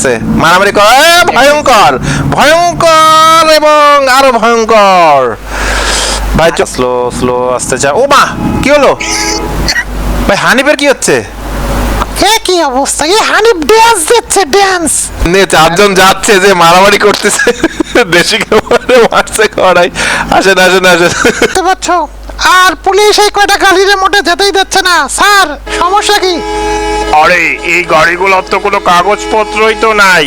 আছে। মারামারি কর। ভয়ঙ্কর। ভয়ঙ্কর এবং আরও ভয়ঙ্কর। ভাই স্লো স্লো আসতে চা ও মা কি হলো? ভাই হানিফের কি হচ্ছে? কি অবস্থা? এ হানিফ ড্যান্স দিচ্ছে ড্যান্স নে চারজন যাচ্ছে যে মারামারি করতেছে। দেশি খাবারে মারছে করাই। আসেন আসেন আসেন। দেখতে পাচ্ছ? আর পুলিশ এই কয়টা গাড়ির মোটে যেতেই দিচ্ছে না। স্যার সমস্যা কি? আরে এই গাড়িগুলোর তো কোনো কাগজপত্রই তো নাই।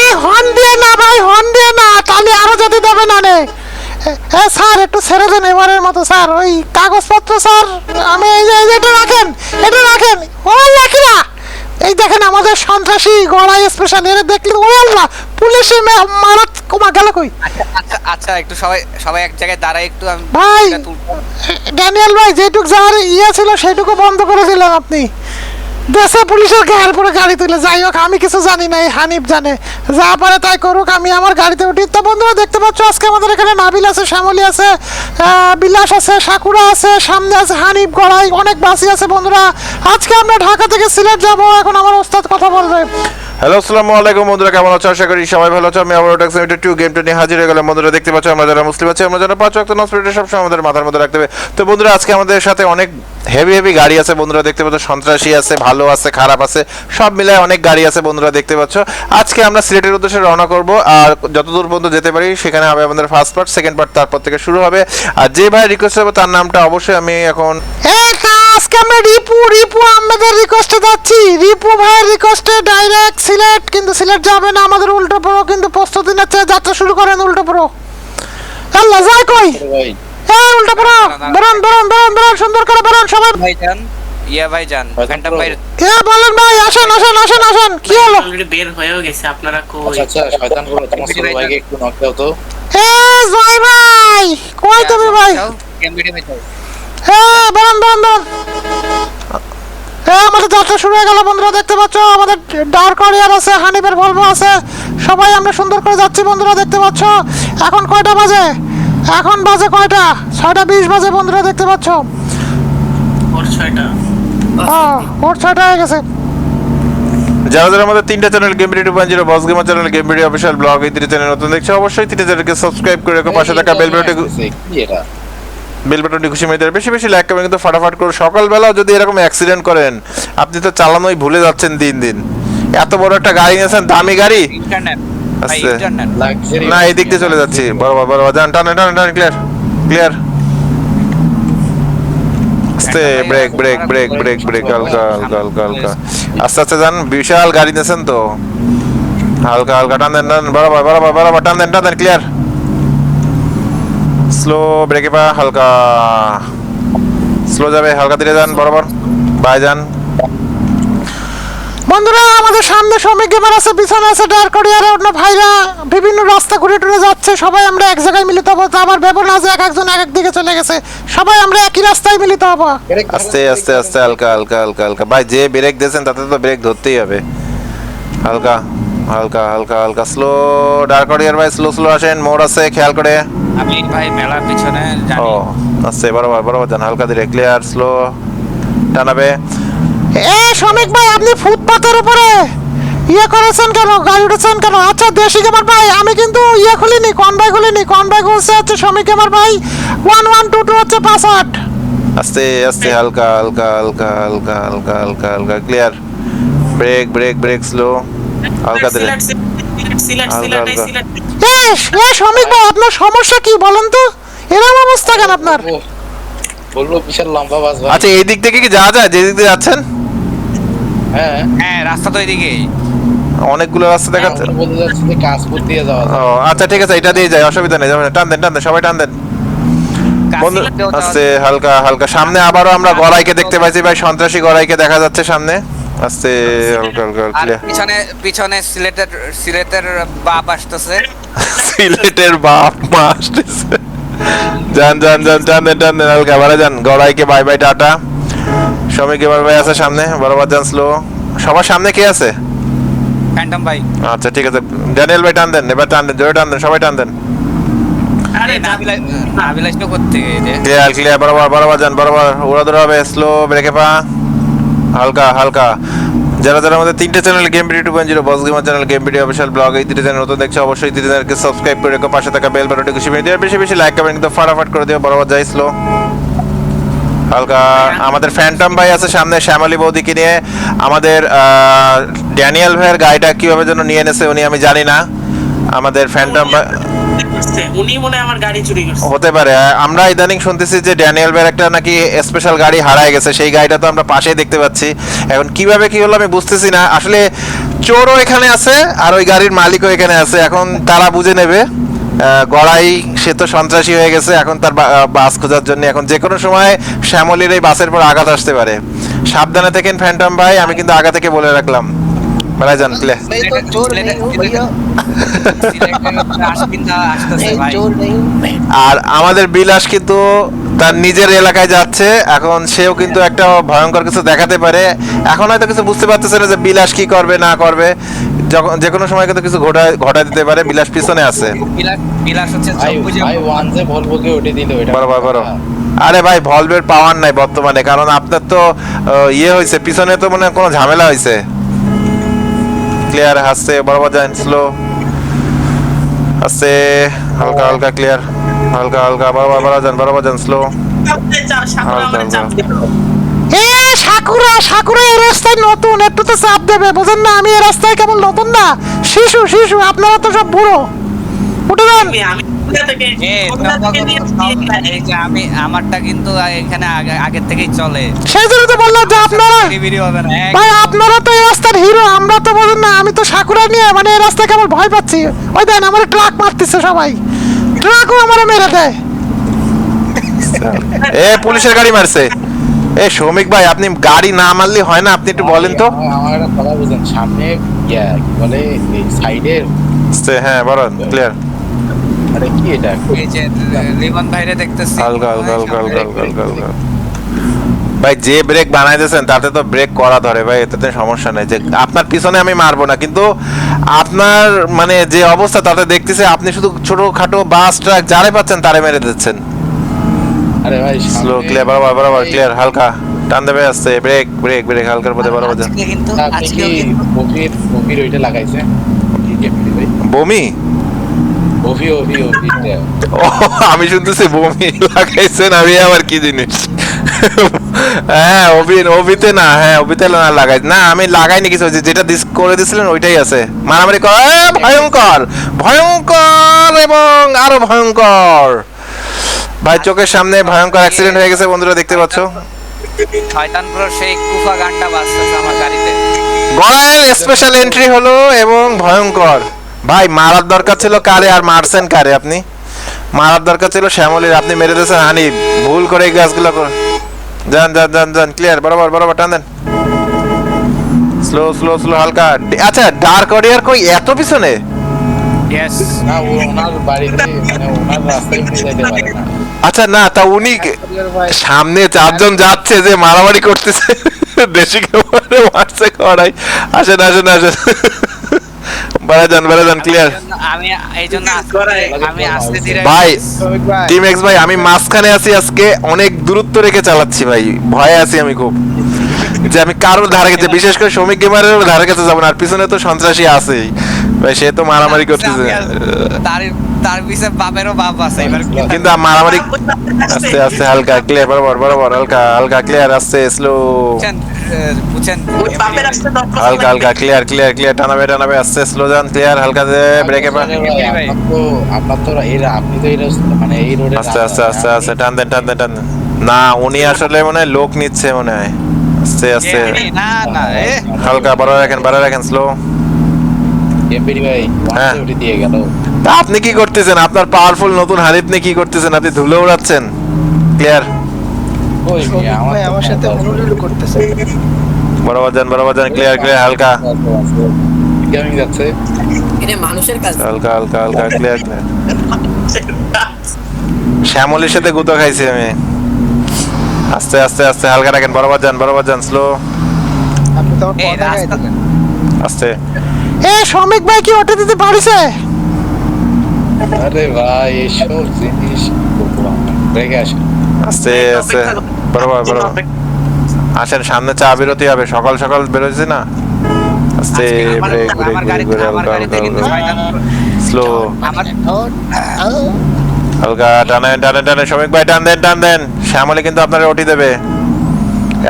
এ হর্ন দিয়ে না ভাই হর্ন দিয়ে না তাহলে আরও যেতে দেবে না নে। হ্যাঁ স্যার একটু ছেড়ে দেন এবারের মতো স্যার। ওই কাগজপত্র স্যার আমি এই যে এই এটা রাখেন এটা রাখেন। ও না এই দেখেন আমাদের সন্ত্রাসী গড়াই স্পেশাল এর দেখলে ও আল্লাহ পুলিশে মারাত কমা গেল কই? আচ্ছা আচ্ছা একটু সবাই সবাই এক জায়গায় দাঁড়ায় একটু আমি ভাই ড্যানিয়েল ভাই যেটুক যাওয়ার ইয়ে ছিল সেটুকু বন্ধ করে দিলেন আপনি। দেশে পুলিশের গায়ের পরে গাড়ি তুলে। যাই হোক আমি কিছু জানি না হানিফ জানে। যা পারে তাই করুক আমি আমার গাড়িতে উঠি। তো বন্ধুরা দেখতে পাচ্ছ আজকে আমাদের এখানে নাবিল আছে শ্যামলী আছে বিলাস আছে সাকুরা আছে সামনে আছে হানিফ গড়াই অনেক বাসি আছে বন্ধুরা। আজকে আমরা ঢাকা থেকে সিলেট যাব। এখন আমার ওস্তাদ কথা বলবে। হ্যালো, আসসালামু আলাইকুম বন্ধুরা, কেমন আছো? আশা করি সবাই ভালো আছো। আমি আবার ট্যাক্স মিটার টু গেমটা নিয়ে হাজির হয়ে গেলাম। বন্ধুরা, দেখতে পাচ্ছ, আমরা যারা মুসলিম আছি, আমরা যারা পাঁচ ওয়াক্ত পড়ি সবসময় আমাদের মাথার মধ্যে রাখতে হবে। তো বন্ধুরা, আজকে আমাদের সাথে অনেক হেভি হেভি গাড়ি আছে। বন্ধুরা, দেখতে পাচ্ছ, সন্ত্রাসী আছে, ভালো আছে, খারাপ আছে, সব মিলায় অনেক গাড়ি আছে, বন্ধুরা, দেখতে পাচ্ছ। আজকে আমরা সিলেটের উদ্দেশ্যে রওনা করব। আর যতদূর পর্যন্ত যেতে পারি, সেখানে হবে আমাদের ফার্স্ট পার্ট সেকেন্ড পার্ট তারপর থেকে শুরু হবে। আর যে ভাই রিকোয়েস্ট হবে তার নামটা অবশ্যই আমি এখন এই আজকে আমরা রিপু রিপু আমাদের রিকোয়েস্টে যাচ্ছি। রিপু ভাইয়ের রিকোয়েস্টে ডাইরেক্ট সিলেট কিন্তু সিলেট যাবে না আমাদের উল্টো পুরো কিন্তু প্রস্তুতি নিচ্ছে যাত্রা শুরু করেন উল্টো পুরো আল্লাহ যাই কই? হ্যাঁ উল্টো পুরো বেরোন বেরোন বেরোন বেরোন সুন্দর করে বেরোন সবাই। ভাইজান ইয়া ভাইজান ফ্যান্টম ভাই কে বলেন ভাই আসেন আসেন আসেন আসেন। কি হলো? অলরেডি বের হয়েও গেছে আপনারা কই? আচ্ছা আচ্ছা শয়তান বলো তোমার ছোট ভাইকে একটু নক দাও তো। এ জয় ভাই। কই তুমি ভাই? কেমবিডি ভাই। হ্যাঁ বেরোন বেরোন হ্যাঁ আমাদের যাত্রা শুরু হয়ে গেল বন্ধুরা দেখতে পাচ্ছ আমাদের ডার্ক অরিয়ার আছে হানিফের ভলভো আছে সবাই আমরা সুন্দর করে যাচ্ছি বন্ধুরা দেখতে পাচ্ছ এখন কয়টা বাজে এখন বাজে কয়টা ছয়টা বিশ বাজে বন্ধুরা দেখতে পাচ্ছ ওর ছয়টা হ্যাঁ ছয়টা হয়ে গেছে যারা যারা আমাদের তিনটা channel game video two point zero boss gamer channel game video official blog এই তিনটে চ্যানেল নতুন দেখছে অবশ্যই তিনটে চ্যানেলকে সাবস্ক্রাইব করে রেখো পাশে থাকা বেল বাটনটি বেল বাটনটি খুশি মেয়ে বেশি বেশি লাইক করবেন কিন্তু ফাটাফাট করে সকালবেলাও যদি এরকম অ্যাক্সিডেন্ট করেন আপনি তো চালানোই ভুলে যাচ্ছেন দিন দিন। এত বড় একটা গাড়ি নিয়েছেন দামি গাড়ি? আচ্ছা। না এই দিক দিয়ে চলে যাচ্ছি। বরাবর বরাবর যান টানে টানে টানে ক্লিয়ার ক্লিয়ার আস্তে brake brake brake brake brake হালকা হালকা হালকা হালকা। আস্তে আস্তে যান বিশাল গাড়ি নিয়েছেন তো। হালকা হালকা টান দেন টান বরাবর বরাবর বরাবর টান দেন টান দেন ক্লিয়ার স্লো ব্রেকে পা হালকা। স্লো যাবে হালকা ধীরে যান বরাবর। বাই যান। বন্ধুরা আমাদের সামনে শ্রমিক গেমার আছে পিছনে আছে ডার্ক অরিয়ার অন্য ভাইরা। বিভিন্ন রাস্তা ঘুরে টুরে যাচ্ছে সবাই আমরা এক জায়গায় মিলিত হব। তো আমার ব্যাপার না যে এক একজন এক এক দিকে চলে গেছে। সবাই আমরা একই রাস্তায় মিলিত হব। আস্তে আস্তে আস্তে হালকা হালকা হালকা হালকা। ভাই যে ব্রেক দিয়েছেন তাতে তো ব্রেক ধরতেই হবে। হালকা। হালকা হালকা হালকা। স্লো ডার্ক অরিয়ার ভাই স্লো স্লো আসেন মোড় আছে খেয়াল করে। আমি ভাই মেলার পিছনে ও জানি আস্তে বরাবর বরাবর যান হালকা ধীরে ক্লিয়ার স্লো টানাবে। এ শ্রমিক ভাই আপনি ফুটপাতের উপরে ইয়ে করেছেন কেন? গাড়ি উঠেছেন কেন? আচ্ছা দেশি গেমার ভাই আমি কিন্তু ইয়ে খুলিনি কনভাই খুলিনি। কনভাই খুলছে হচ্ছে শ্রমিক গেমার ভাই ওয়ান ওয়ান টু টু হচ্ছে পাঁচ আট। আস্তে আস্তে হালকা হালকা হালকা হালকা হালকা হালকা হালকা clear brake brake brake slow হালকা শ্রমিক আপনার সমস্যা কি বলেন তো? এরকম অবস্থা কেন আপনার? বলল বিশাল লম্বা বাস আচ্ছা এই দিক থেকে কি যাওয়া যায়? যে দিক দিয়ে যাচ্ছেন? হ্যাঁ। হ্যাঁ রাস্তা তো এদিকেই অনেকগুলো রাস্তা দেখাচ্ছে। বলতে যাচ্ছি যে কাশপুর দিয়ে যাওয়া ও আচ্ছা ঠিক আছে এটা দিয়ে যাই অসুবিধা নেই যাবেন। টান দেন টান দেন সবাই টান দেন। বন্ধু আস্তে হালকা হালকা সামনে আবারও আমরা গড়াইকে দেখতে পাইছি ভাই সন্ত্রাসী গড়াইকে দেখা যাচ্ছে সামনে। আস্তে হালকা হালকা পিছনে পিছনে সিলেটের সিলেটের বাপ আসতেছে। সিলেটের বাপ মা আসতেছে। যান যান যান টান দেন হালকা বাড়া যান। গড়াইকে বাই বাই টাটা। শ্রমিক এবার ভাই আছে সামনে? বরাবর যান স্লো সবার সামনে কে আছে? ফ্যান্টম ভাই। আচ্ছা ঠিক আছে। ড্যানিয়েল ভাই টান দেন এবার টান দেন জোরে টান দেন সবাই টান দেন। ক্লিয়ার ক্লিয়ার বরাবর বরাবর যান বরাবর উড়া দৌড়া স্লো ব্রেকে পা। হালকা হালকা। যারা যারা আমাদের তিনটে channel game video two point boss gamer channel game video official blog এই তিনটে চ্যানেল নতুন দেখছে, অবশ্যই তিনটে সাবস্ক্রাইব করে রেখো, পাশে থাকা বেল বাটনটি খুশি দিয়ে বেশি বেশি লাইক কমেন্ট কিন্তু ফাটাফাট করে দিও, বরাবর যাই স্লো হালকা, আমাদের ফ্যান্টম ভাই আছে সামনে শ্যামলী বৌদিকে নিয়ে। আমাদের ড্যানিয়েল ভাইয়ের গাড়িটা কীভাবে যেন নিয়ে এনেছে, উনি আমি জানি না। আমাদের ফ্যান্টম ভাই। হতে পারে। আমরা ইদানিং শুনতেছি যে ড্যানিয়েল ভাইয়ের একটা নাকি স্পেশাল গাড়ি হারায় গেছে। সেই গাড়িটা তো আমরা পাশেই দেখতে পাচ্ছি। এখন কীভাবে কি হলো আমি বুঝতেছি না। আসলে চোরও এখানে আছে আর ওই গাড়ির মালিকও এখানে আছে। এখন তারা বুঝে নেবে। গড়াই, সে তো সন্ত্রাসী হয়ে গেছে। এখন তার বাস খোঁজার জন্য। এখন যে কোনো সময় শ্যামলির এই বাসের পর আঘাত আসতে পারে। সাবধানে থাকেন ফ্যান্টম ভাই। আমি কিন্তু আগা থেকে বলে রাখলাম। বেড়াই জান প্লে আর আমাদের বিলাস কিন্তু তার নিজের এলাকায় যাচ্ছে। এখন সেও কিন্তু একটা ভয়ঙ্কর কিছু দেখাতে পারে। এখন হয়তো কিছু বুঝতে পারতেছে না যে বিলাস কি করবে না করবে। যখন যে কোনো সময় কিন্তু কিছু ঘটা ঘটা দিতে পারে বিলাস পিছনে আছে। বিলাস হচ্ছে ভাই ভাই ওয়ান যে ভলভোকে উঠে দিল এটা বড় বড় বড়। আরে ভাই ভলভের পাওয়ার নাই বর্তমানে কারণ আপনার তো আহ, ইয়ে হয়েছে পিছনে তো মনে হয় কোনো ঝামেলা হয়েছে। ক্লিয়ার হাসছে বরাবর যান স্লো হাসছে হালকা হালকা ক্লিয়ার হালকা হালকা বরাবর বরাবর যান বরাবর যান স্লো এ সাকুরা সাকুরা এই রাস্তায় নতুন একটু তো চাপ দেবে বুঝেন না আমি এই রাস্তায় কেমন নতুন না? শিশু শিশু আপনারা তো সব বুড়ো। উঠে যান। আমি আমারটা কিন্তু এখানে আগে থেকেই চলে। তো বললাম যে আপনারা বিড়ি হবে না ভাই আপনারা তো এই রাস্তার হিরো আমরা তো বোঝেন না আমি তো সাকুরা নিয়ে মানে এই রাস্তায় কেমন ভয় পাচ্ছি। ওই দেন আমার ট্রাক মারতেছে সবাই। ট্রাকও আমার মেরে দেয়। এ পুলিশের গাড়ি মারছে। এ শ্রমিক ভাই আপনি গাড়ি না মারলে হয় না আপনি একটু বলেন তো। আমার- কথা বুঝেন সামনে কি বলে আস্তে, হ্যাঁ বলো ক্লিয়ার আরে কি এটা? এই যে রিবন ভাইরে দেখতেছি। হালকা হালকা হালকা হালকা হালকা হালকা হালকা ভাই যে ব্রেক বানাই দিয়েছেন তাতে তো ব্রেক করা ধরে ভাই এতে সমস্যা নেই। যে আপনার পিছনে আমি মারবো না কিন্তু আপনার মানে যে অবস্থা তাতে দেখতেছে আপনি শুধু ছোটখাটো বাস ট্রাক যারে পাচ্ছেন তারে মেরে দিচ্ছেন। আরে ভাই স্লো ক্লিয়ার বরাবর বরাবর ক্লিয়ার হালকা। টান দেবে আসছে ব্রেক ব্রেক ব্রেক হালকার মধ্যে বরাবর। যান আজকে কিন্তু ওইটা লাগাইছে বমি? অভি অভি অভি ও আমি শুনতেছি বমি লাগাইছেন আমি আবার কি জিনিস হ্যাঁ অভি অভিতে না হ্যাঁ অভিতে না লাগাই না আমি লাগাইনি কিছু যেটা দিস করে দিছিলেন ওইটাই আছে মারামারি কর ভয়ঙ্কর ভয়ঙ্কর এবং আরও ভয়ঙ্কর ভাই চোখের সামনে ভয়ঙ্কর অ্যাক্সিডেন্ট হয়ে গেছে বন্ধুরা দেখতে পাচ্ছ শয়তানপুর সেই কুফা গানটা বাজতেছে আমার গাড়িতে গড়ায় স্পেশাল এন্ট্রি হলো এবং ভয়ঙ্কর ভাই মারার দরকার ছিল কারে আর মারছেন কারে আপনি? মারার দরকার ছিল শ্যামলির আপনি মেরে দিয়েছেন হানি ভুল করে এই গাছগুলো যান যান যান যান ক্লিয়ার বরাবর বরাবর টান দেন। স্লো স্লো স্লো হালকা। আচ্ছা ডার্ক অডিয়ার কই? এত পিছনে? ইয়েস না ও ওনার বাড়িতে মানে ওনার রাস্তায় উনি যেতে পারে না। আচ্ছা না তা উনি সামনে চারজন যাচ্ছে যে মারামারি করতেছে। দেশি খাবারে মারছে কড়াই আসেন আসেন আসেন। বেড়া যান বেড়ে যান ক্লিয়ার আমি এই জন্য আমি আসতে ধীরে ভাই টিম এক্স ভাই আমি মাঝখানে আছি আজকে অনেক দূরত্ব রেখে চালাচ্ছি ভাই। ভয়ে আছি আমি খুব। যে আমি কারোর ধারে কাছে বিশেষ করে শ্রমিক গেমারের ধারে কাছে যাব না আর পিছনে তো সন্ত্রাসী আছেই। ভাই সে তো মারামারি করতেছে। তার তার পিছে বাপেরও বাপ আছে এবার কিন্তু মারামারি আস্তে আস্তে হালকা ক্লিয়ার বরাবর বরাবর হালকা হালকা ক্লিয়ার আস্তে স্লো বুঝছেন হালকা হালকা ক্লিয়ার ক্লিয়ার ক্লিয়ার টানাবে টানাবে আস্তে স্লো যান ক্লিয়ার হালকা দে ব্রেকে পা। আপনার তো তো আপনি তো এই রাস্তা- মানে এই রোডে আস্তে আস্তে আস্তে আস্তে টান দেন টান দেন টান দেন। না উনি আসলে মনে হয় লোক নিচ্ছে মনে হয়। আস্তে আস্তে। এই, না না এ। হালকা বড় রাখেন বড় রাখেন স্লো এমপিডি ভাই হ্যাঁ। দিয়ে গেল। তা আপনি কি করতেছেন? আপনার পাওয়ারফুল নতুন হারিফ নিয়ে কি করতেছেন? আপনি ধুলো উড়াচ্ছেন ক্লিয়ার ওই আমার সাথে অনুরোধ করতেছে। বরাবর যান বরাবর যান ক্লিয়ার ক্লিয়ার হালকা। কেমন যাচ্ছে। এটা মানুষের কাজ। হালকা হালকা হালকা ক্লিয়ার ক্লিয়ার শ্যামলির সাথে গুতো খাইছি আমি। আস্তে আস্তে আস্তে হালকা রাখেন বরাবর যান বরাবর যান স্লো আপনি তো আস্তে। এ শ্রমিক ভাই কি ওঠে দিতে পারিছে? আরে ভাই এসব জিনিস। রেখে আসেন। আস্তে আস্তে বরাবর বরাবর। আসেন সামনে চা বিরতি হবে সকাল সকাল বেরোচ্ছি না? আস্তে ব্রেক ব্রেক আমার ব্রেক স্লো হালকা টানেন টানেন টানেন শ্রমিক ভাই টান দেন টান দেন। শ্যামলে কিন্তু আপনার ওটি দেবে।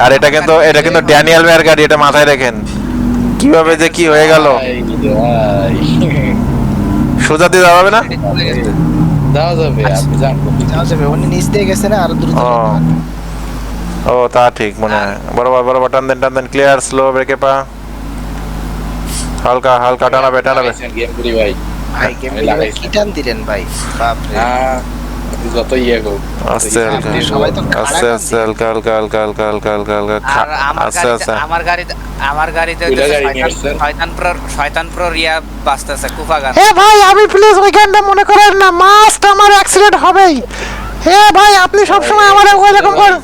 আর এটা কিন্তু এটা কিন্তু ড্যানিয়েল ভাইয়ের গাড়ি এটা মাথায় রাখেন কীভাবে যে কি হয়ে গেল। সোজা দিয়ে যাওয়া না? যাওয়া যাবে আপনি যান। যাওয়া যাবে উনি নিচ দিয়ে গেছে না আরও দ্রুত ও। ও তা ঠিক মনে হয়। বরাবর বরাবর টান দেন টান দেন ক্লিয়ার স্লো ব্রেকে পা। হালকা হালকা টানাবে টানাবে। গেম করি ভাই। ভাই গেম আমি কি টান দিলেন ভাই? হ্যাঁ যত ইয়ে গো আস্তে আপনি সবাই আস্তে আস্তে হালকা হালকা হালকা হালকা হালকা হালকা হালকা আমার আস্তে গাড়িতে আস্তে। আমার গাড়িতে আমার গাড়িতে দুইটা হইতেছে গাড়ি নিয়ে শয়তান- প্রো শয়তান প্রো রিয়া বাঁচতেছে কুফা গান। এ ভাই আমি প্লিজ ওইখানটা মনে করেন না মাস্ট আমার অ্যাক্সিডেন্ট হবেই। ভাই আপনি সবসময় আমার করেন।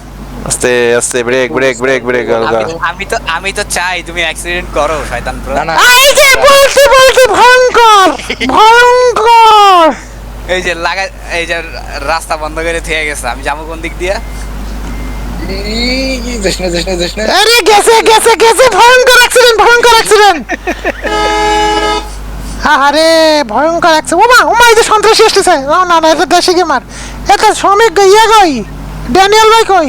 আস্তে আস্তে ব্রেক ব্রেক ব্রেক ব্রেক হালকা। আমি- আমি তো আমি তো চাই তুমি অ্যাক্সিডেন্ট করো শয়তান প্রো না না। এই যে বলতে বলতে ভয়ঙ্কর ভয়ঙ্কর। এই যে লাগা এই যে রাস্তা বন্ধ করে থেকে গেছে আমি যাব কোন দিক দিয়ে? এই, যাস না যাস না যাস না। আরে গেছে গেছে গেছে ভয়ঙ্কর অ্যাক্সিডেন্ট ভয়ঙ্কর অ্যাক্সিডেন্ট আরে ভয়ঙ্কর অ্যাক্সিডেন্ট ওমা ওমা এই যে সন্ত্রাসী এসেছে না না না এটা দেশি গেমার এটা শ্রমিক ইয়ে কই? ড্যানিয়েল ভাই কই?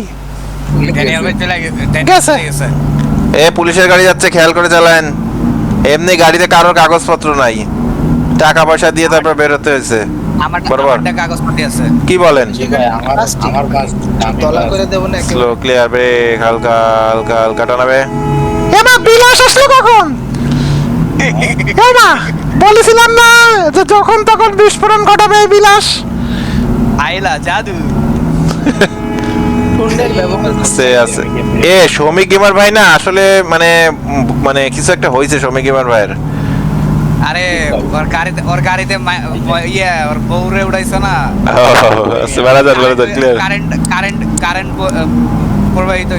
এ পুলিশের গাড়ি যাচ্ছে খেয়াল করে চালান এমনি গাড়িতে কারোর কাগজপত্র নাই। টাকা পয়সা দিয়ে তারপর বেরোতে হয়েছে। বরাবর। কি বলেন? স্লো ক্লিয়ার ব্রেক হালকা হালকা হালকা টানাবে। এমা বিলাস আসলো কখন? এমা বলেছিলাম না যে যখন তখন বিস্ফোরণ ঘটাবে বিলাস। আইলা জাদু। আছে আছে। এ শ্রমিক গেমার ভাই না আসলে মানে মানে কিছু একটা হয়েছে শ্রমিক গেমার ভাইয়ের। আরে ওর গাড়িতে ওর গাড়িতে ইয়ে ওর বউরে উড়াইছে না? যান বেড়া যান ক্লিয়ার কারেন্ট কারেন্ট কারেন্ট প্রবাহিত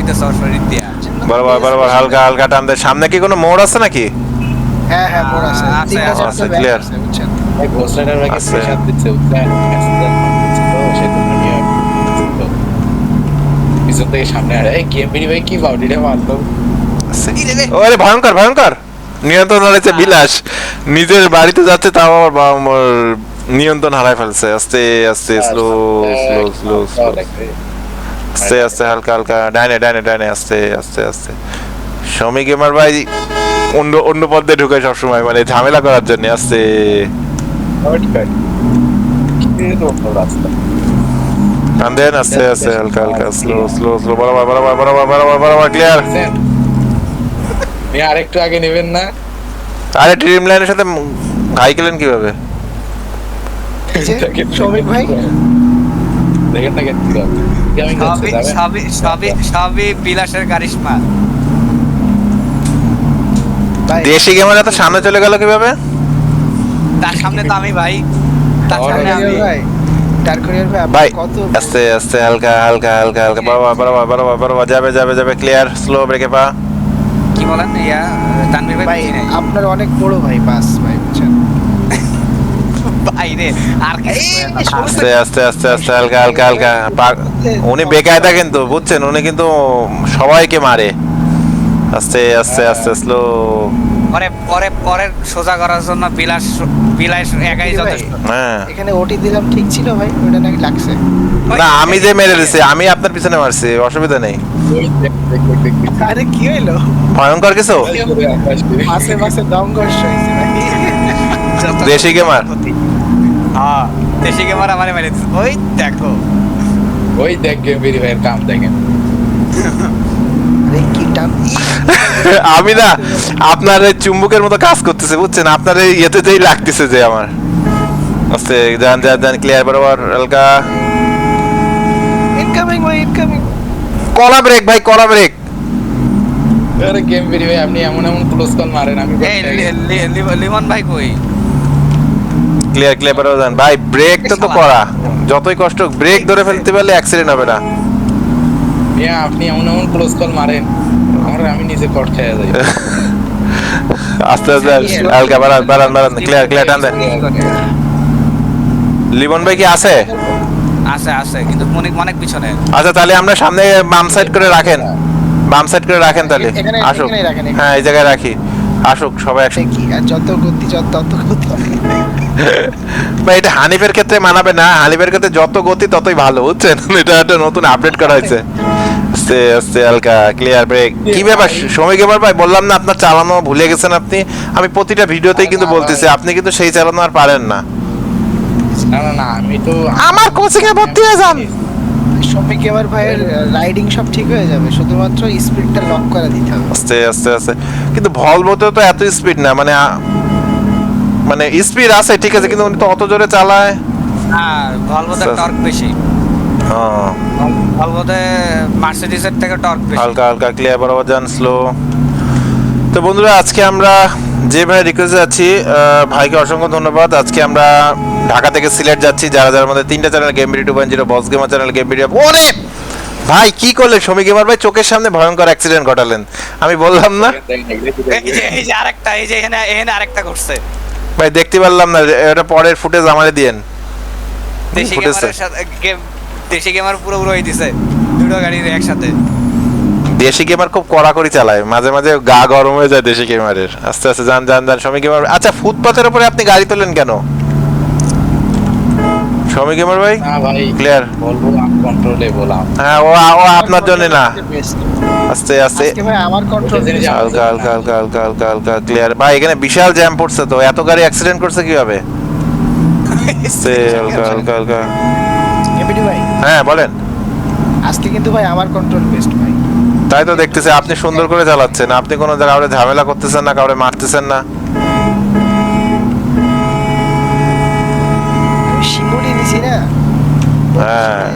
দিয়া। বরাবর বরাবর হালকা হালকা টান দেয়। সামনে কি কোনো মোড় আছে নাকি? হ্যাঁ হ্যাঁ মোড় আছে। আছে, আছে, বুঝছেন? ভাই। দিচ্ছে বুঝছেন অ্যাক্সিডেন্ট হচ্ছে তো সেজন্য নিয়ে আসছে তো। পিছন থেকে সামনে আরে এই গেম বিড়ি ভাই কি মারলো ওরে ভয়ঙ্কর ভয়ঙ্কর। নিয়ন্ত্রণ হারাইছে বিলাস। নিজের বাড়িতে যাচ্ছে তাও আবার বাবা মার নিয়ন্ত্রণ হারাই ফেলছে। আস্তে আস্তে স্লো স্লো স্লো স্লো আস্তে আস্তে হালকা হালকা ডাইনে ডাইনে ডাইনে আস্তে আস্তে আস্তে। শ্রমিক গেমার ভাই অন্য অন্য পথে ঢুকে সবসময় মানে ঝামেলা করার জন্য আস্তে। রাস্তা টান দেন আস্তে আস্তে হালকা হালকা স্লো স্লো স্লো বরাবর বরাবর বরাবর বরাবর বরাবর ক্লিয়ার আপনি আরেকটু আগে নেবেন না আরে ড্রিম লাইনের সাথে ঘাই গেলেন কীভাবে শ্রমিক ভাই দেখেন না দেশি গেমার এত সামনে চলে গেল কীভাবে তার সামনে তো আমি ভাই তার সামনে আমি ভাই ভাই আস্তে আস্তে হালকা হালকা হালকা হালকা বরাবর বরাবর বরাবর বরাবর যাবে যাবে যাবে ক্লিয়ার স্লো ব্রেকে পা। কি বলেন ইয়া তানভীর ভাই। আপনার অনেক বড় ভাই বাস ভাই বুঝছেন? ভাই রে আর কি আস্তে আস্তে আস্তে আস্তে হালকা হালকা হালকা উনি বেকায়দা কিন্তু বুঝছেন? উনি কিন্তু সবাইকে মারে। আস্তে আস্তে আস্তে স্লো পরে পরে সোজা করার জন্য বিলাস বিলাস একাই যথেষ্ট। হ্যাঁ। এখানে ওটি দিলাম ঠিক ছিল ভাই ওটা নাকি লাগছে। না আমি যে মেরে দিছি আমি আপনার পিছনে মারছি অসুবিধা নেই। আরে কি হইল? ভয়ঙ্কর কিছু? মাসে মাসে দম ঘর্ষ হয়েছে নাকি? দেশি গেমার। হ্যাঁ দেশি ক্যামেরা মানে মেরে দিছে। ওই দেখো। ওই দেখ গেম বিড়ি ভাইয়ের কাম দেখেন। আমি না আপনার এই চুম্বকের মতো কাজ করতেছে বুঝছেন? আপনার এই ইয়েতেতেই লাগতেছে যে আমার। আস্তে যান যান যান ক্লিয়ার বরাবর হালকা। ইনকামিং ভাই ইনকামিং কলা ব্রেক ভাই কলা ব্রেক আরে গেম বিড়ি ভাই আপনি এমন এমন ক্লোজ কল মারেন আমি এই লি- লি- লি- লিমন ভাই কই? ক্লিয়ার ক্লিয়ার বরাবর যান ভাই ব্রেক তো তো করা। যতই কষ্ট ব্রেক ধরে ফেলতে পারলে অ্যাক্সিডেন্ট হবে না। আপনি এমন এমন ক্লোজ কল মারেন আমার আমি নিজে কট খেয়ে যাই। আস্তে আস্তে হালকা বাড়ান বাড়ান বাড়ান ক্লিয়ার ক্লিয়ার টান দেন। লিমন ভাই কি আছে? আছে আছে কিন্তু অনেক অনেক পিছনে। আচ্ছা তাহলে আমরা সামনে বাম সাইড করে রাখেন। বাম সাইড করে রাখেন তাহলে। আসুক। হ্যাঁ এই জায়গায় রাখি। আসুক সবাই একসাথে যত গতি যত গতি। ভাই এটা হানিফের ক্ষেত্রে মানাবে না। হানিফের ক্ষেত্রে যত গতি ততই ভালো বুঝছেন? এটা একটা নতুন আপডেট করা হয়েছে। হালকা ক্লিয়ার ব্রেক কি ব্যাপার? সময় গেবার ভাই বললাম না আপনার চালানো ভুলে গেছেন আপনি? আমি প্রতিটা ভিডিওতেই কিন্তু বলতেছি আপনি কিন্তু সেই চালানো আর পারেন না। আমার কোচিং এ ভর্তি হয়ে যান। শফিক এবার ভাইয়ের রাইডিং সব ঠিক হয়ে যাবে শুধুমাত্র স্পিডটা লক করে দিতে হবে। আস্তে আস্তে আস্তে। কিন্তু ভলভোতে তো এত স্পিড না মানে মানে স্পিড আছে ঠিক আছে কিন্তু উনি তো অত জোরে চালায়। আর ভলভোতে। টর্ক বেশি। হ্যাঁ। ভলভোতে মার্সিডিজের থেকে টর্ক বেশি। হালকা হালকা ক্লিয়ার বরাবর যান স্লো তো বন্ধুরা আজকে আমরা যে ভাই রিকোয়েস্ট যাচ্ছি ভাইকে অসংখ্য ধন্যবাদ। আজকে আমরা ঢাকা থেকে সিলেট যাচ্ছি যারা যারা আমাদের তিনটা channel game video two point zero boss gamer channel game ওরে! ভাই কি করলেন সমী গেমার ভাই চোখের সামনে ভয়ঙ্কর অ্যাক্সিডেন্ট ঘটালেন। আমি বললাম না? এই যে এই যে আরেকটা এই যে এখানে এখানে আরেকটা করছে ভাই দেখতে পারলাম না এটা পরের ফুটেজ আমারে দিয়েন। দেশি দেশি গেমার পুরো পুরো হয়ে দিছে। দুটো গাড়ির একসাথে। দেশি গেমার খুব কড়াকড়ি চালায়। মাঝে মাঝে গা গরম হয়ে যায় দেশি গেমারের আস্তে আস্তে যান যান যান সমী গেমার আচ্ছা ফুটপাথের উপরে আপনি গাড়ি তোলেন কেন? সমী গেমার ভাই? Clear. বলব কন্ট্রোলে বললাম। হ্যাঁ ও ও আপনার জন্য না। আস্তে আস্তে। হালকা হালকা হালকা হালকা হালকা হালকা ক্লিয়ার ভাই এখানে বিশাল জ্যাম পড়ছে তো। এত গাড়ি অ্যাক্সিডেন্ট করছে কীভাবে? হালকা হালকা হালকা। ভাই। হ্যাঁ বলেন। আজকে কিন্তু ভাই আমার কন্ট্রোল বেস্ট ভাই। তাই তো দেখতেছি আপনি সুন্দর করে চালাচ্ছেন আপনি কোনো কাউরে ঝামেলা করতেছেন না কাউরে মারতেছেন না। আমি নিছি না। হ্যাঁ।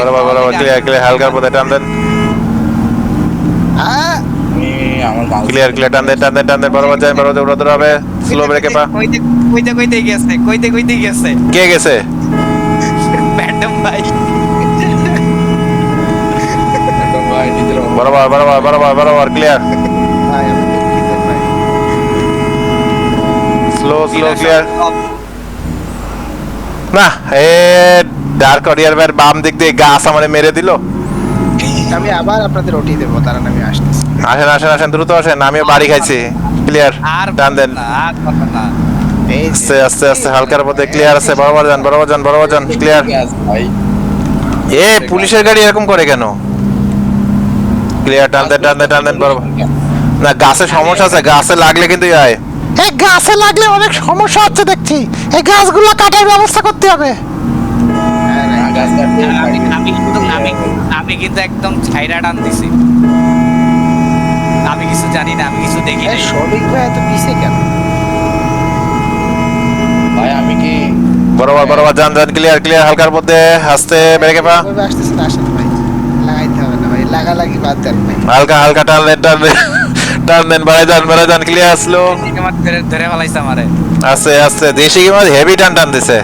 বরাবর বরাবর ক্লিয়ার ক্লিয়ার হালকার পথে টান দেন। ক্লিয়ার ক্লিয়ার টান দেন টান দেন টান দেন বরাবর যান বরাবর উড়াতে হবে স্লো ব্রেকে পা। কইতে কইতে গেছে কইতে কইতে গেছে। কে গেছে? বরাবর বরাবর বরাবর বরাবর ক্লিয়ার স্লো স্লো ক্লিয়ার না এ ডার্ক অরিয়ার বাম দিক দিয়ে গাছ আমারে মেরে দিল। আমি আবার আপনাদের ওটি দেবো তারা আমি আসতেছি। আসেন আসেন আসেন দ্রুত আসেন আমিও বাড়ি খাইছি। ক্লিয়ার টান দেন আস্তে আস্তে আস্তে হালকার পথে ক্লিয়ার আছে বরাবর যান বরাবর যান বরাবর যান ক্লিয়ার এ পুলিশের গাড়ি এরকম করে কেন? ক্লিয়ার টান দেন টান দেন টান দেন বরাবর। না গাছে সমস্যা আছে গাছে লাগলে কিন্তু হয় এই গাছে লাগলে অনেক সমস্যা হচ্ছে দেখছি। এই গাছগুলো কাটার ব্যবস্থা করতে হবে। না, গাছ কাটতে আমি আমি কিন্তু আমি আমি কিন্তু একদম ছাইরা টান দিছি। আমি কিছু জানি না আমি কিছু দেখি নাই। শফিক ভাই এত পিছে কেন? ভাই আমি কি বরাবর বরাবর যান যান ক্লিয়ার ক্লিয়ার হালকার মধ্যে আস্তে ব্রেকে পা এভাবে আসতেছেন আসেন ভাই লাগাইতে হবে না ভাই লাগালাগি বাদ দেন হালকা হালকা টান দেন টান দেন। টান দেন বাড়াই যান বাড়াই যান ক্লিয়ার স্লো আমার ধরে ফেলাইছে আমারে। আস্তে আস্তে দেশি কি মাছ হেভি টান টান দিছে।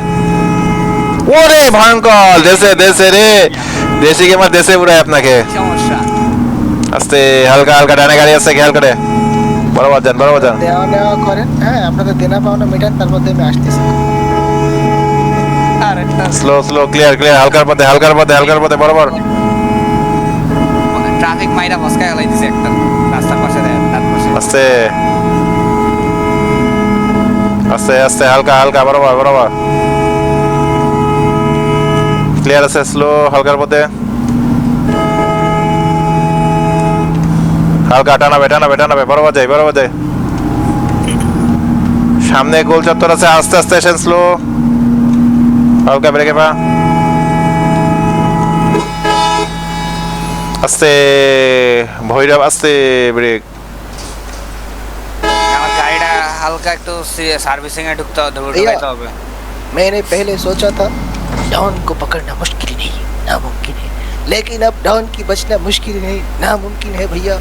ওরে ভয়ঙ্কর দেশে দেশে রে। দেশি কি মাছ দেশে উড়ায় আপনাকে। সমস্যা। আস্তে হালকা হালকা ডানে গাড়ি আছে খেয়াল করে। বরাবর যান বরাবর যান দেওয়া নেওয়া করেন। হ্যাঁ আপনাদের দেনা পাওনা মেটান তার মধ্যে আমি আসতেছি স্লো স্লো ক্লিয়ার ক্লিয়ার হালকার পথে হালকার পথে হালকার পথে বরাবর। ট্রাফিক মাইরা বসকায় গলাই দিছে একটা। রাস্তার পাশে দেয় তার পাশে। আস্তে। আস্তে আস্তে, হালকা হালকা, বরাবর বরাবর। ক্লিয়ার আছে স্লো হালকার পথে। হালকা, টানাবে টানাবে টানাবে বরাবর যাই বরাবর যাই সামনে গোল চত্বর আছে, আস্তে আস্তে এসেন স্লো হালকা ব্রেকে পা। আস্তে ভৈরব আস্তে ব্রেক আমার গাড়িটা হালকা একটু সার্ভিসিং এ ঢুকতে হবে ঢুকাইতে হবে मैंने पहले सोचा था डॉन को पकड़ना मुश्किल नहीं नामुमकिन है लेकिन अब डॉन की बचना मुश्किल नहीं नामुमकिन है भैया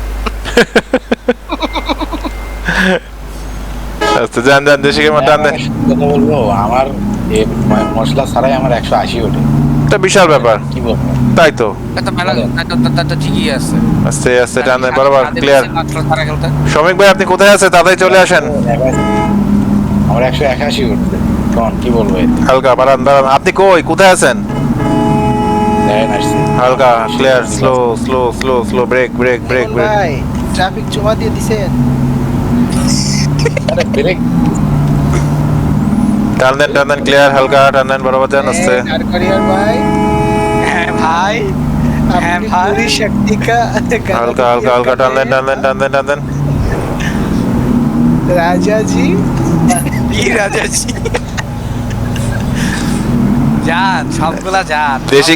আস্তে যান যান দেশি কেমন টান দেন কথা বলবো আমার এ ম- মশলা ছাড়াই আমার একশো আশি ওঠে এটা বিশাল ব্যাপার। কি বলব তাই তো। আছে। আস্তে আস্তে টান দেন বরাবর ক্লিয়ার শ্রমিক ভাই আপনি কোথায় আছেন? তাড়াতাড়ি চলে আসেন। আমার একশো একাশি উঠছে। কি বলব হালকা বাড়ান বাড়ান আপনি কই? কোথায় আছেন? হালকা clear slow slow slow slow brake brake brake brake traffic জমা দিয়ে দিছেন। আরে ব্রেক টান দেন ক্লিয়ার হালকা টান বরাবর দেন আস্তে হ্যাঁ ভাই হ্যাঁ ভারী শক্তি কা হালকা হালকা হালকা কি যান সবগুলা যান। দেশি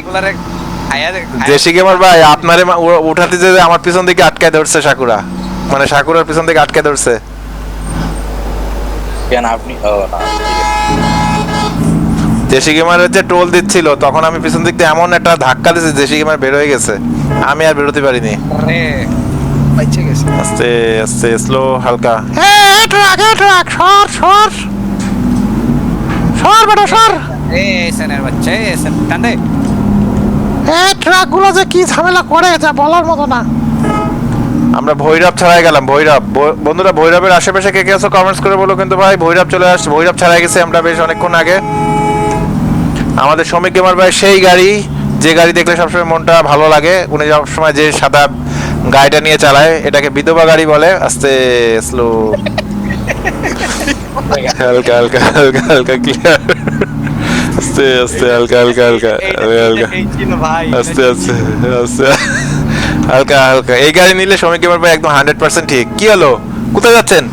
দেশি গেমার ভাই আপনারে উঠাতে যে আমার পিছন দিকে আটকায় ধরছে সাকুরা। মানে সাকুরার পিছন দিকে আটকায় ধরছে। কেন আপনি? গেমার যে টোল দিচ্ছিল তখন আমি পিছন দিক এমন একটা ধাক্কা দিয়েছি গেমার বের হয়ে গেছে। আমি আর বেরোতে পারিনি। আস্তে আস্তে স্লো হালকা। ট্রাক ট্রাক সর সর। সর বেটা সর। এসএনের ট্রাকগুলো যে কি ঝামেলা করে যা বলার মতো না। আমরা ভৈরব ছাড়াই গেলাম ভৈরব। বন্ধুরা ভৈরবের আশেপাশে কে কে আছো কমেন্টস করে বলো কিন্তু ভাই ভৈরব চলে আসছে ভৈরব ছাড়াই গেছে আমরা বেশ অনেকক্ষণ আগে। আমাদের শ্রমিক গেমার ভাই সেই গাড়ি যে গাড়ি দেখলে সবসময় মনটা ভালো লাগে উনি সবসময় যে সাদা গাড়িটা নিয়ে চালায় এটাকে বিধবা গাড়ি বলে আস্তে স্লো হালকা হালকা হালকা হালকা ক্লিয়ার আস্তে আস্তে হালকা হালকা হালকা হালকা। আস্তে আস্তে আস্তে। হালকা হালকা। এই গাড়ি নিলে শ্রমিক গেমার ভাই একদম হান্ড্রেড পার্সেন্ট ঠিক। কি হলো? কোথায় যাচ্ছেন?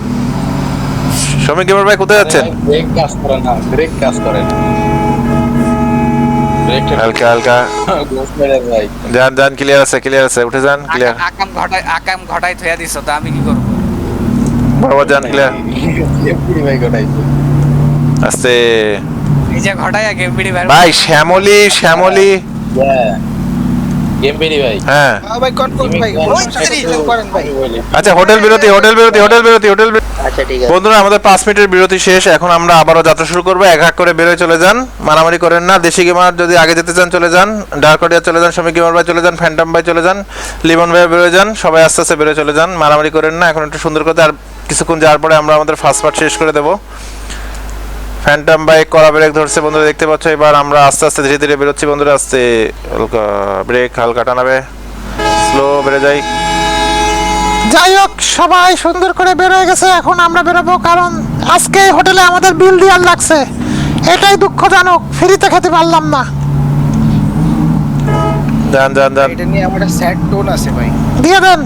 শ্রমিক গেমার ভাই কোথায় যাচ্ছেন? ব্রেক কাজ করে না ব্রেক কাজ করে না। হালকা হালকা। যান যান ক্লিয়ার আছে ক্লিয়ার আছে। উঠে যান ক্লিয়ার আকাম ঘটাই আকাম ঘটাই থইয়া দিছো তো আমি কি করব? বরাবর যান ক্লিয়ার ভাই গোটাইছে আস্তে। ঘটাই গেম বিড়ি ভাই। ভাই শ্যামলি শ্যামলি। হ্যাঁ। চলে যান। মারামারি করেন না। দেশি গেমার যদি আগে যেতে চান চলে যান। ডাকিয়া চলে যান সমী গেমার ভাই চলে যান ফ্যান্টম ভাই চলে যান লিমন ভাই বেরোয় যান সবাই আস্তে আস্তে বেরোয় চলে যান। মারামারি করেন না এখন একটু সুন্দর কথা আর কিছুক্ষণ যাওয়ার পরে আমরা আমাদের ফার্স্ট পার্ট শেষ করে দেবো। ফ্যান্টাম বাইক করা ব্রেক ধরছে বন্ধুরা দেখতে পাচ্ছ? এবার আমরা আস্তে আস্তে ধীরে ধীরে বেরোচ্ছি বন্ধুরা আস্তে হালকা ব্রেক হালকা টানাবে। স্লো বেড়ে যাই। যাই হোক সবাই সুন্দর করে বেরোয় গেছে এখন আমরা বেরোবো কারণ আজকে হোটেলে আমাদের বিল দেওয়ার লাগছে। এটাই দুঃখজনক ফ্রিতে খেতে পারলাম না। যান যান যান এটা নিয়ে আমার স্যাড টোন আছে ভাই। দিয়ে দেন।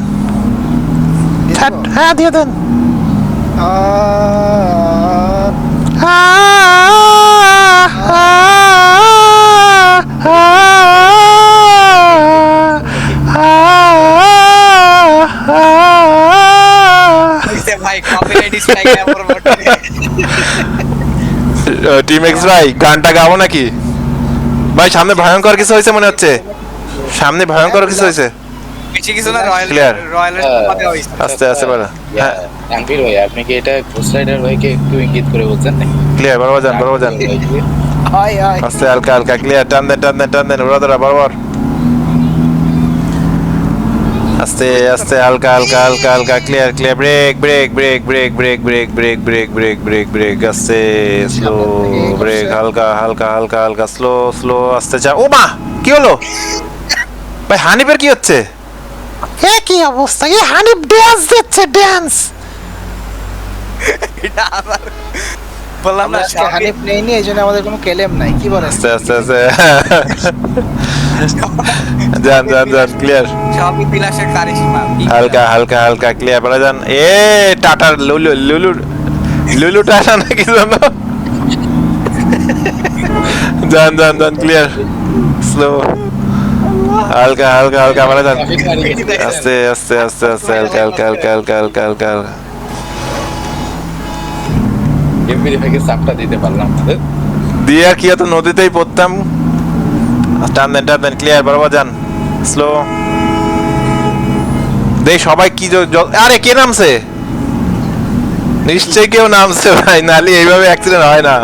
হ্যাঁ, হ্যাঁ দিয়ে দেন। ভাই টিম এক্স ভাই গানটা গাবো নাকি? ভাই সামনে ভয়ঙ্কর কিছু হয়েছে মনে হচ্ছে। সামনে ভয়ঙ্কর কিছু হয়েছে। কিছু না রয়্যাল আস্তে আস্তে বলো। হ্যাঁ। আঙ্কির ভাই আপনি কি এটা ঘোষ রাইডার ভাইকে একটু ইঙ্গিত করে বলছেন নাকি ক্লিয়ার বরাবর যান বরাবর যান হাই হাই আস্তে হালকা হালকা ক্লিয়ার টান দেন টান দেন টান দেন ওরা ধরা বরাবর আস্তে আস্তে হালকা হালকা হালকা হালকা clear clear brake brake brake brake brake brake brake brake brake brake brake আস্তে স্লো ব্রেক হালকা হালকা হালকা হালকা স্লো স্লো আস্তে চা ও মা কি হলো ভাই হানিফের কি হচ্ছে এ কি অবস্থা এ হানিফ ড্যান্স দিচ্ছে ড্যান্স এটা আবার বললাম না আজকে হানিফ নেই নি এই জন্য আমাদের কোনো কেলেম নাই। কি বলেন? আস্তে আস্তে আস্তে। যান যান যান ক্লিয়ার সবই বিলাসের কারিশমা হালকা হালকা হালকা ক্লিয়ার বলা যান এ টাটার লুলু লুলু লুলু টাটা নাকি জানো যান? যান যান ক্লিয়ার স্লো হালকা হালকা হালকা বলা যান। আস্তে আস্তে আস্তে আস্তে হালকা হালকা হালকা হালকা হালকা হালকা। হালকা এমপি ভাইকে চাপটা দিতে পারলাম দিয়ে আর কি এত নদীতেই পড়তাম। টান দেন ক্লিয়ার বরাবর যান। স্লো দেই সবাই কি আরে, কে নামছে? নিশ্চয়ই কেউ নামছে ভাই, নালি এইভাবে অ্যাক্সিডেন্ট হয় না।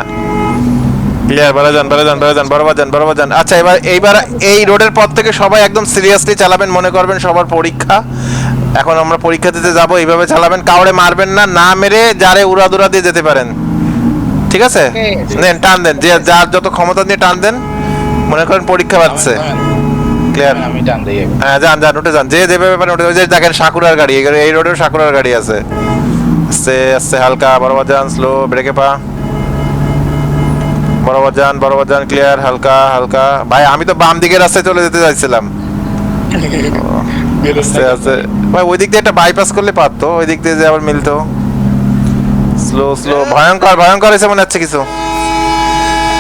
ক্লিয়ার বড় যান বড় যান বড় যান বরাবর যান বরাবর যান। আচ্ছা এবার, এইবার এই রোডের পর থেকে সবাই একদম সিরিয়াসলি চালাবেন, মনে করবেন সবার পরীক্ষা। এখন আমরা পরীক্ষা দিতে যাব, এইভাবে চালাবেন। কাউরে মারবেন না না মেরে যারে উড়াদুরা দিয়ে যেতে পারেন। ঠিক আছে. নেন টান দেন যে যার যত ক্ষমতা নিয়ে টান দেন মনে করেন পরীক্ষা পাচ্ছে ক্লিয়ার আমি টান দিই। হ্যাঁ যান যান উঠে যান। যে যেভাবে পারেন উঠে ওই যে দেখেন সাকুরার গাড়ি এই- এই রোডেও সাকুরার গাড়ি আছে। আস্তে আস্তে হালকা বরাবর যান স্লো ব্রেকে পা। বরাবর যান বরাবর যান ক্লিয়ার হালকা হালকা। ভাই আমি তো বাম দিকের রাস্তায় চলে যেতে চাইছিলাম। আস্তে আস্তে ভাই ওই দিক দিয়ে একটা বাইপাস করলে পারতো ওই দিক দিয়ে যে আবার মিলতো। স্লো স্লো ভয়ঙ্কর ভয়ঙ্কর এসে মনে হচ্ছে কিছু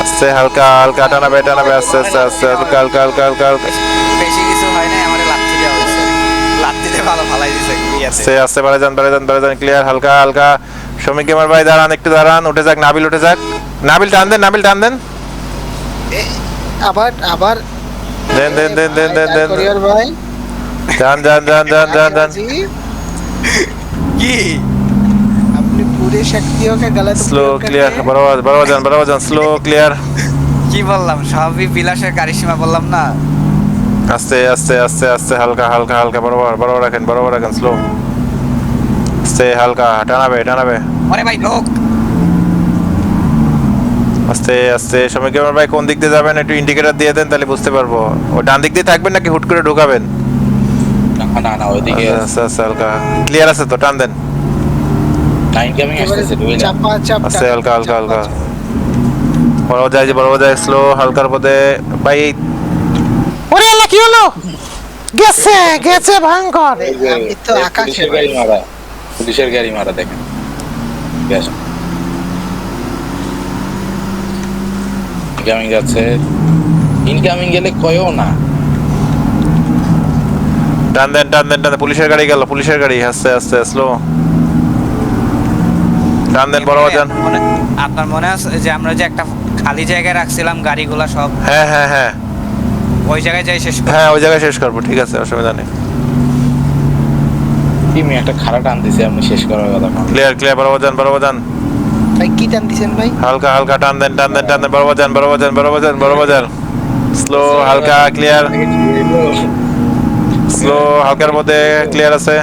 আস্তে হালকা হালকা টানাবে টানাবে আস্তে আস্তে আস্তে হালকা হালকা হালকা হালকা হালকা বেশি কিছু হয় নাই আমার লাত্তি দেওয়া হয়েছে লাত্তিতে ভালো ফালাই দিছে আস্তে আস্তে বাড়ে যান বাড়ে যান বাড়ে যান ক্লিয়ার হালকা হালকা শ্রমিক আমার ভাই দাঁড়ান একটু দাঁড়ান উঠে যাক নাবিল উঠে যাক নাবিল টান দেন নাবিল টান দেন আবার আবার দেন দেন দেন দেন দেন দেন কোরিয়ার ভাই যান যান যান যান যান যান জি, কি আপনি पूरे शक्तियों का गलत স্লো उपयोग करते ক্লিয়ার हैं। বরাবর বরাবর যান বরাবর যান স্লো ক্লিয়ার কি বললাম সবই বিলাসের গাড়ি সীমা বললাম না আস্তে আস্তে আস্তে আস্তে হালকা হালকা হালকা বরাবর বরাবর রাখেন বরাবর রাখেন স্লো আস্তে হালকা টানাবে টানাবে আরে ভাই লোক আস্তে আস্তে শ্রমিক আমার ভাই কোন দিক দিয়ে যাবেন একটু ইন্ডিকেটর দিয়ে দেন তাহলে বুঝতে পারবো ও ডান দিক দিয়ে থাকবেন নাকি হুট করে ঢুকাবেন না না না ওইদিকে আস্তে আস্তে হালকা ক্লিয়ার আছে তো টান দেন আসতেছে চাপা চাপ হালকা হালকা হালকা। বড় যায় যে বড় যায় স্লো হালকার পথে। ভাই ওরে এলা কি হলো? গেছে গেছে ভয়ঙ্কর। আমি তো আকাশে পুলিশের গাড়ি মারা। পুলিশের গাড়ি মারা দেখেন। ইনকামিং যাচ্ছে। ইনকামিং গেলে কয়ও না। টান দেন টান দেন দেন। পুলিশের গাড়ি গেল পুলিশের গাড়ি। আস্তে আস্তে স্লো টান দেন বড় যান মনে- আপনার মনে আছে যে আমরা যে একটা খালি জায়গায় রাখছিলাম গাড়িগুলা সব? হ্যাঁ হ্যাঁ হ্যাঁ। ওই জায়গায় যাই শেষ হ্যাঁ ওই জায়গায় শেষ করব ঠিক আছে অসুবিধা নেই। কি মেয়ে একটা খারাপ টান দিছে আপনি শেষ করার কথা ক্লিয়ার ক্লিয়ার বরাবর যান বরাবর যান ভাই কি টান দিছেন ভাই? হালকা হালকা টান দেন টান দেন টান দেন বরাবর যান বরাবর যান বরাবর যান বরাবর যান স্লো হালকা ক্লিয়ার স্লো হালকার মধ্যে ক্লিয়ার আছে।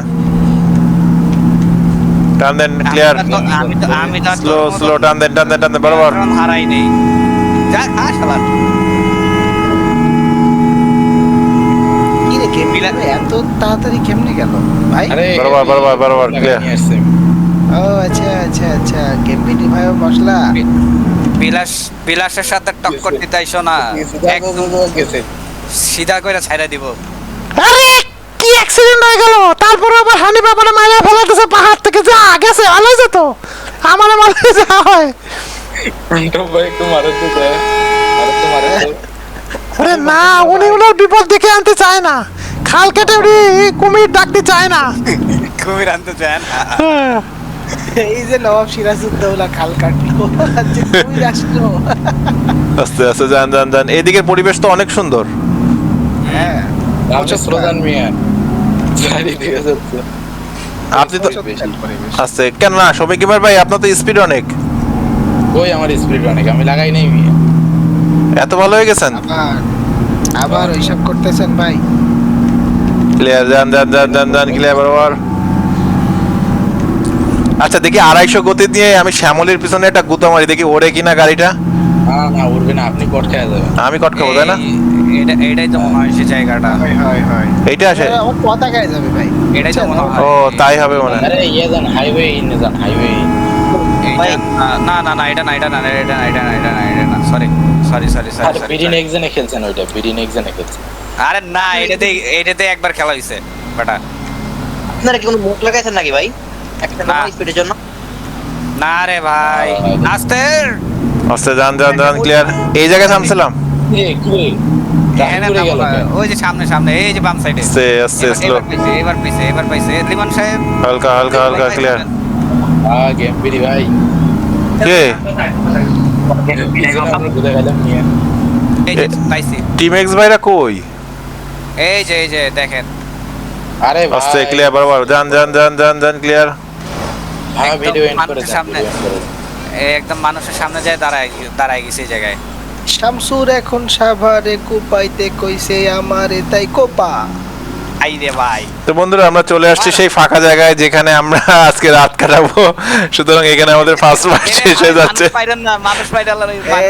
টান দেন ক্লিয়ার আমি তো আমি তো স্লো স্লো টান দেন টান দেন টান দেন বরাবর হারাই নেই যা খা শালা কি রে কেমনে মিলা- এত তাড়াতাড়ি কেমনে গেল ভাই আরে বরাবর, বরাবর, বরাবর, clear. ও আচ্ছা আচ্ছা আচ্ছা ভাই মশলা বিলাস বিলাসের সাথে টক্কর দিতে না একদম সিধা করে ছাইড়া দিব অ্যাক্সিডেন্ট হয়ে গেল তারপরে আবার হানি বাবারে মারা ফেলাতেছে পাহাড় থেকে যা গেছে ভালো যেত আমার মারলে যা হয়। আরে না উনি ওনার বিপদ দেখে আনতে চায় না। খাল কেটে উনি কুমির ডাকতে চায় না। কুমির আনতে চান হ্যাঁ। এই যে নবাব সিরাজউদ্দৌলা খাল কাটলো আসলো। আস্তে আস্তে যান যান যান। এদিকের পরিবেশ তো অনেক সুন্দর। হ্যাঁ। স্লোগান মিয়া। আপনি তো বেশি। কেন না এবার ভাই আপনার তো স্পিড অনেক। ওই আমার স্পিড অনেক? আমি লাগাই নাই এত ভালো হয়ে গেছেন? আবার ওইসব করতেছেন ভাই। ক্লিয়ার যান যান যান যান যান ক্লিয়ার বরাবর। আচ্ছা দেখি আড়াইশো গতি দিয়ে আমি শ্যামলির পিছনে একটা গুতা মারি দেখি ওরে কিনা গাড়িটা? না না উঠবে না আপনি কট খেয়ে যাবেন। আমি কট খাব তাই না? এটা এটাই তো মনে হয় সে জায়গাটা। হয় হয় হয়। এইটা আসে? পতাকায় যাবে ভাই। এটাই তো মনে হয়। ও তাই হবে মনে হয়। আরে ইয়ে যান হাইওয়ে ইনে যান হাইওয়ে না না না এটা না এটা না এটা না এটা না এটা না এটা না সরি সরি সরি আর সরি বিডি নেক্সট খেলছেন ওইটা বিডি নেক্সট খেলছেন। আরে না এটাতে এটাতে একবার খেলা হইছে বেটা। আপনারা কি কোনো মুখ লাগাইছেন নাকি ভাই? একটা না। স্পিডের জন্য। না রে ভাই। আস্তে আস্তে যান যান যান ক্লিয়ার এই জায়গায় থামছিলাম। কি ওই যে সামনে সামনে এই যে বাম সাইডে আস্তে আস্তে স্লো এবার পাইছে এবার পাইছে এবার সাহেব? হালকা হালকা হালকা ক্লিয়ার আ গেম বিডি ভাই। কে? ঘুরে গেলাম নিয়ে এই যে টিম এক্স ভাইরা কই? এই যে এই যে দেখেন। আরে ভাই। আস্তে ক্লিয়ার বরাবর। ভিডিও এন্ড করে সামনে। একদম মানুষের সামনে যায় দাঁড়ায় দাঁড়ায় গেছে এই জায়গায়। শামসুর এখন সাভারে কুপাইতে কইছে আমারে তাই কোপা। আই রে ভাই। তো বন্ধুরা আমরা চলে আসছি সেই ফাঁকা জায়গায় যেখানে আমরা আজকে রাত কাটাবো। সুতরাং এখানে আমাদের ফার্স্ট পার্ট শেষ হয়ে যাচ্ছে। মানুষ